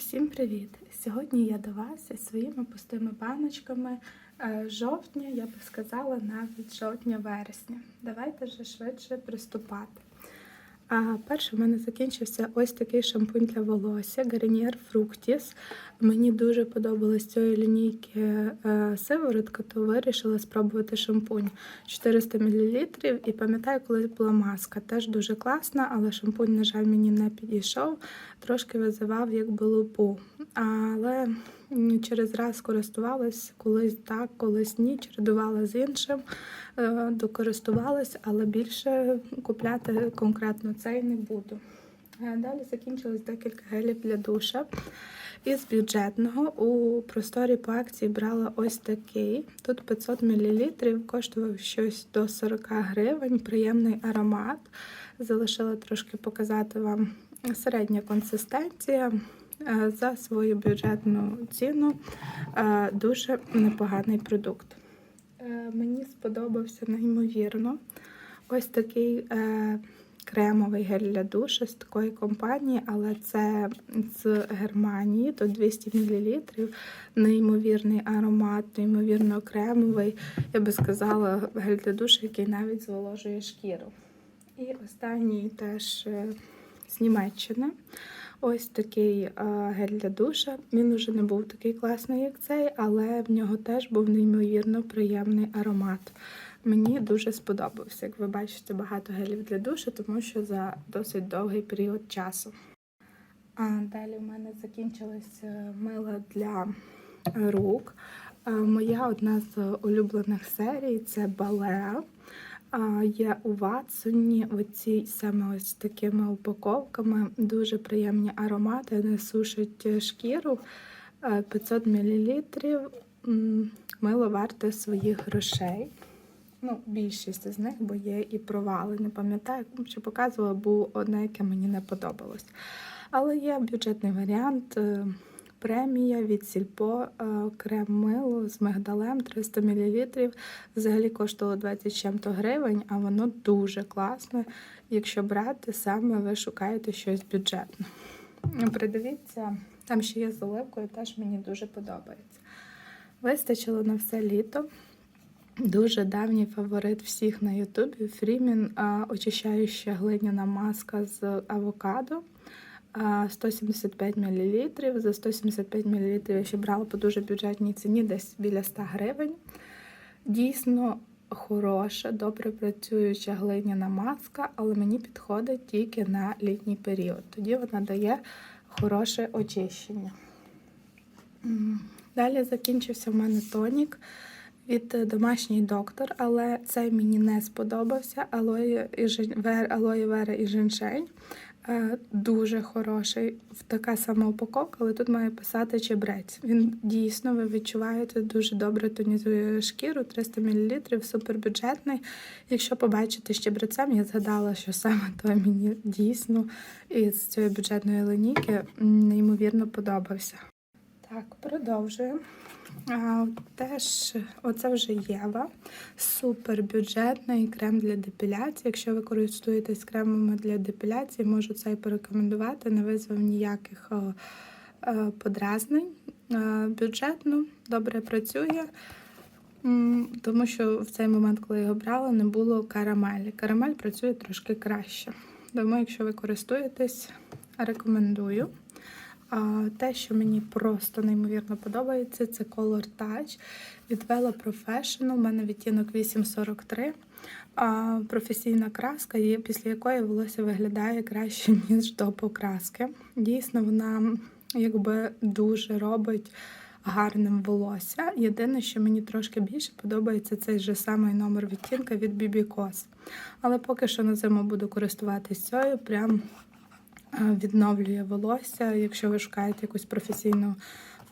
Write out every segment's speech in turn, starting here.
Усім привіт! Сьогодні я до вас із своїми пустими баночками е, жовтня, я би сказала, навіть жовтня-вересня. Давайте вже швидше приступати. А перше, в мене закінчився ось такий шампунь для волосся Garnier Fructis. Мені дуже подобалась цієї лінійки е, сиворотка, то вирішила спробувати шампунь 400 мл. І пам'ятаю, коли була маска. Теж дуже класна, але шампунь, на жаль, мені не підійшов. Трошки визивав як лупу. Але через раз користувалась, колись так, колись ні, чередувала з іншим, е, докористувалась, але більше купляти конкретно цей не буду. Е, Далі закінчилось декілька гелів для душа. Із бюджетного у просторі по акції брала ось такий. Тут 500 мл, коштував щось до 40 гривень, приємний аромат. Залишила трошки показати вам середня консистенція. Е, За свою бюджетну ціну е, дуже непоганий продукт. Е, Мені сподобався неймовірно. Ось такий кремовий гель для душу з такої компанії, але це з Германії, тут 200 мл. Неймовірний аромат, неймовірно кремовий. Я би сказала, гель для душу, який навіть зволожує шкіру. І останній теж з Німеччини. Ось такий гель для душа. Він уже не був такий класний, як цей, але в нього теж був неймовірно приємний аромат. Мені дуже сподобався. Як ви бачите, багато гелів для душу, тому що за досить довгий період часу. А далі в мене закінчилось е, мило для рук. Моя одна з улюблених серій це Балеа. А, Є у Ватсоні оці саме ось такими упаковками. Дуже приємні аромати, не сушать е, шкіру. Е, 500 мл. Мило варте своїх грошей. Ну, більшість з них, бо є і провали. Не пам'ятаю, що показувала, було одне, яке мені не подобалось. Але є бюджетний варіант. Премія від Сільпо е, крем мило з мигдалем 300 мл. Взагалі коштувало 20 чим-то гривень, а воно дуже класне. Якщо брати, саме ви шукаєте щось бюджетне. Придивіться, там ще є з оливкою, теж мені дуже подобається. Вистачило на все літо. Дуже давній фаворит всіх на Ютубі Фрімін очищаюча глиняна маска з авокадо. А, 175 мл. За 175 мл я ще брала по дуже бюджетній ціні, десь біля 100 гривень. Дійсно хороша, добре працююча глиняна маска, але мені підходить тільки на літній період. Тоді вона дає хороше очищення. Далі закінчився в мене тонік від домашній доктор, але цей мені не сподобався. Алоє, і жен... вер... Алоє вера і женьшень. Е, Дуже хороший, В така сама упаковка, але тут має писати чебрець. Він дійсно, ви відчуваєте, дуже добре тонізує шкіру, 300 мл, супербюджетний. Якщо побачите з чебрецем, я згадала, що саме той мені дійсно із цієї бюджетної линійки неймовірно подобався. Так, продовжуємо. Теж оце вже Єва. Супер бюджетний крем для депіляції. Якщо ви користуєтесь кремами для депіляції, можу цей порекомендувати. Не визвав ніяких е, подразнень. Е, Бюджетно, добре працює. Тому що в цей момент, коли його брала, не було карамелі. Карамель працює трошки краще. Тому, якщо ви користуєтесь, рекомендую. А те, що мені просто неймовірно подобається, це Color Touch від Vela Professional. У мене відтінок 843. А, професійна краска, після якої волосся виглядає краще, ніж до покраски. Дійсно, вона якби дуже робить гарним волосся. Єдине, що мені трошки більше подобається, цей же самий номер відтінка від Cos. Але поки що на зиму буду користуватись цією. Прям відновлює волосся. Якщо ви шукаєте якусь професійну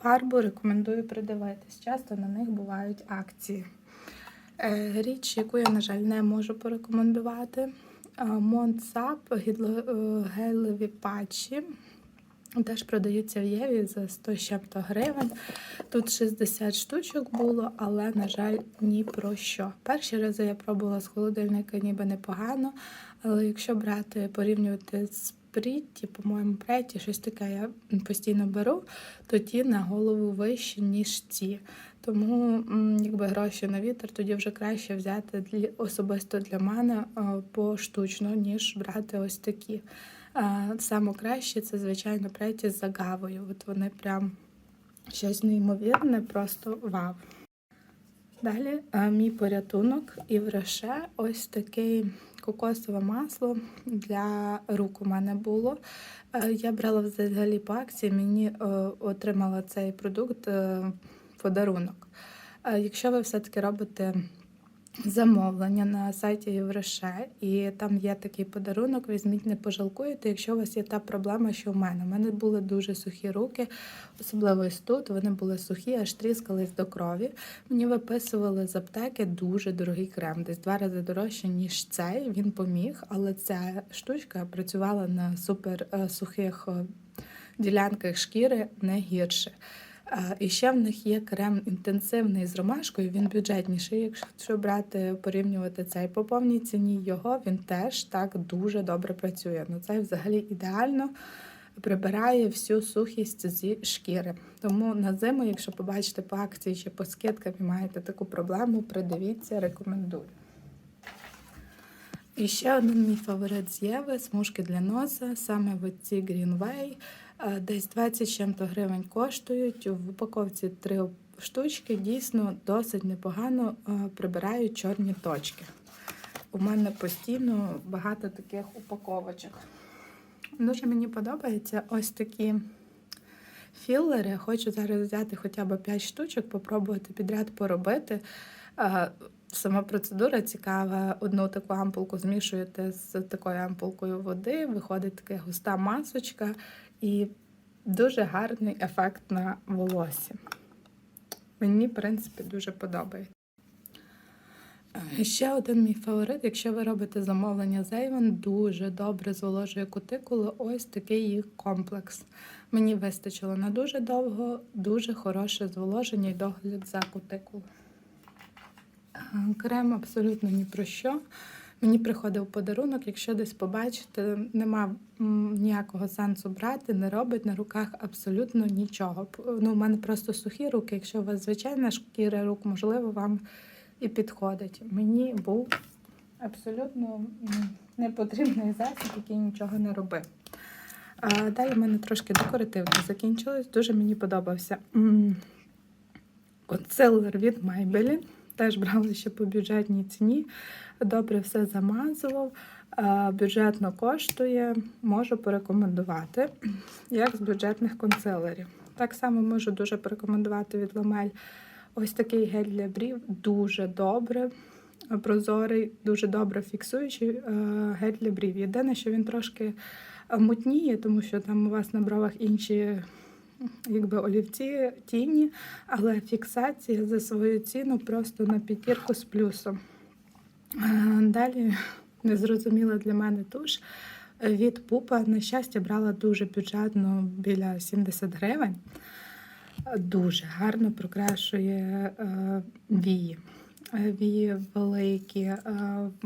фарбу, рекомендую придивитись. Часто на них бувають акції. Е, Річ, яку я, на жаль, не можу порекомендувати. Монсап гелеві патчі. Теж продаються в Єві за 100 з чим-то гривень. Тут 60 штучок було, але, на жаль, ні про що. Перші рази я пробувала з холодильника ніби непогано, але якщо брати порівнювати з Прітті, по-моєму, преті, щось таке я постійно беру, то ті на голову вищі, ніж ці. Тому, якби гроші на вітер, тоді вже краще взяти для, особисто для мене поштучно, ніж брати ось такі. Саме краще це, звичайно, преті з загавою. От вони прям щось неймовірне, просто вау. Далі мій порятунок і вреше ось такий кокосове масло для рук у мене було. Е, Я брала взагалі по акції, мені е, отримала цей продукт е, подарунок. Якщо ви все-таки робите замовлення на сайті Євроше, і там є такий подарунок, візьміть, не пожалкуєте, якщо у вас є та проблема, що в мене. У мене були дуже сухі руки, особливо ось тут. Вони були сухі, аж тріскались до крові. Мені виписували з аптеки дуже дорогий крем, десь два рази дорожче, ніж цей. Він поміг, але ця штучка працювала на супер е, сухих е, ділянках шкіри не гірше. І ще в них є крем інтенсивний з ромашкою, він бюджетніший, якщо брати, порівнювати цей по повній ціні його, він теж так дуже добре працює. Ну цей взагалі ідеально прибирає всю сухість зі шкіри. Тому на зиму, якщо побачите по акції чи по скидкам і маєте таку проблему, придивіться, рекомендую. І ще один мій фаворит з Єви смужки для носа, саме в ці Greenway. Е, Десь 20 чим-то гривень коштують. В упаковці три штучки дійсно досить непогано е, прибирають чорні точки. У мене постійно багато таких упаковочок. Дуже мені подобаються ось такі філери. Хочу зараз взяти хоча б 5 штучок, попробувати підряд поробити. Е, Сама процедура цікава. Одну таку ампулку змішуєте з такою ампулкою води, виходить така густа масочка і дуже гарний ефект на волосі. Мені, в принципі, дуже подобається. Е, Ще один мій фаворит, якщо ви робите замовлення Avon, дуже добре зволожує кутикулу. Ось такий їх комплекс. Мені вистачило на дуже довго, дуже хороше зволоження і догляд за кутикулою. Е, Крем абсолютно ні про що. Мені приходив подарунок, якщо десь побачите, нема ніякого сенсу брати, не робить на руках абсолютно нічого. Ну, у мене просто сухі руки. Якщо у вас звичайна шкіра рук, можливо, вам і підходить. Мені був абсолютно непотрібний засіб, який нічого не робив. А далі в мене трошки декоративно закінчилось. Дуже мені подобався консилер від Maybelline. Теж брали ще по бюджетній ціні. Добре все замазував. Бюджетно коштує, можу порекомендувати, як з бюджетних консилерів. Так само можу дуже порекомендувати від Ламель ось такий гель для брів. Дуже добре, прозорий, дуже добре фіксуючий е, гель для брів. Єдине, що він трошки е, мутніє, тому що там у вас на бровах інші якби олівці тіні, але фіксація за свою ціну просто на п'ятірку з плюсом. Е, Далі незрозуміла для мене туш від пупа. На щастя, брала дуже бюджетно біля 70 гривень. Дуже гарно прокрашує е, вії. Вії великі, е,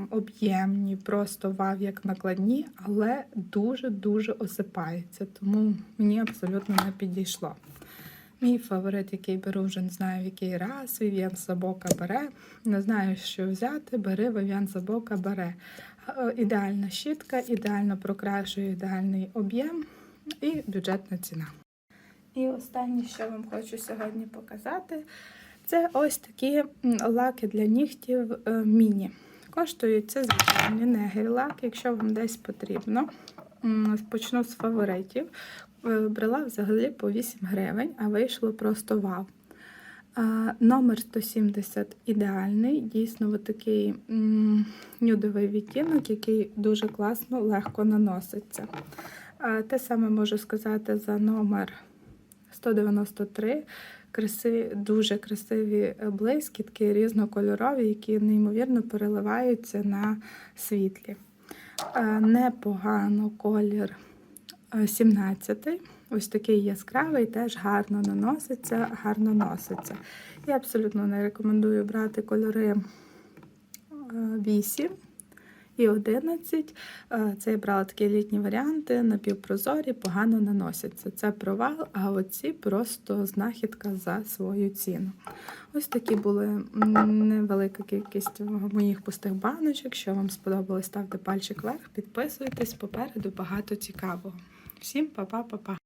об'ємні, просто вав як накладні, але дуже-дуже осипаються, тому мені абсолютно не підійшло. Мій фаворит, який беру, вже не знаю, в який раз, Вів'ян Сабока бере. Не знаю, що взяти, бери Вів'ян Сабока бере. Е, Ідеальна щітка, ідеально прокрашує ідеальний об'єм і бюджетна ціна. І останнє, що вам хочу сьогодні показати, це ось такі лаки для нігтів е, міні. Коштують це звичайний не гель-лак, якщо вам десь потрібно. Почну з фаворитів. Е, Брала взагалі по 8 гривень, а вийшло просто вау. Номер 170 ідеальний, дійсно такий нюдовий відтінок, який дуже класно, легко наноситься. Те саме можу сказати за номер 193. Красиві, дуже красиві е, блискітки, різнокольорові, які неймовірно переливаються на світлі. Е, Непогано колір е, 17. Ось такий яскравий, теж гарно наноситься, гарно носиться. Я абсолютно не рекомендую брати кольори 8 І 11 е, це я брала такі літні варіанти, напівпрозорі, погано наносяться. Це провал, а оці просто знахідка за свою ціну. Ось такі були невелика кількість моїх пустих баночок. Якщо вам сподобалось, ставте пальчик вверх, підписуйтесь, попереду багато цікавого. Всім па-па-па-па!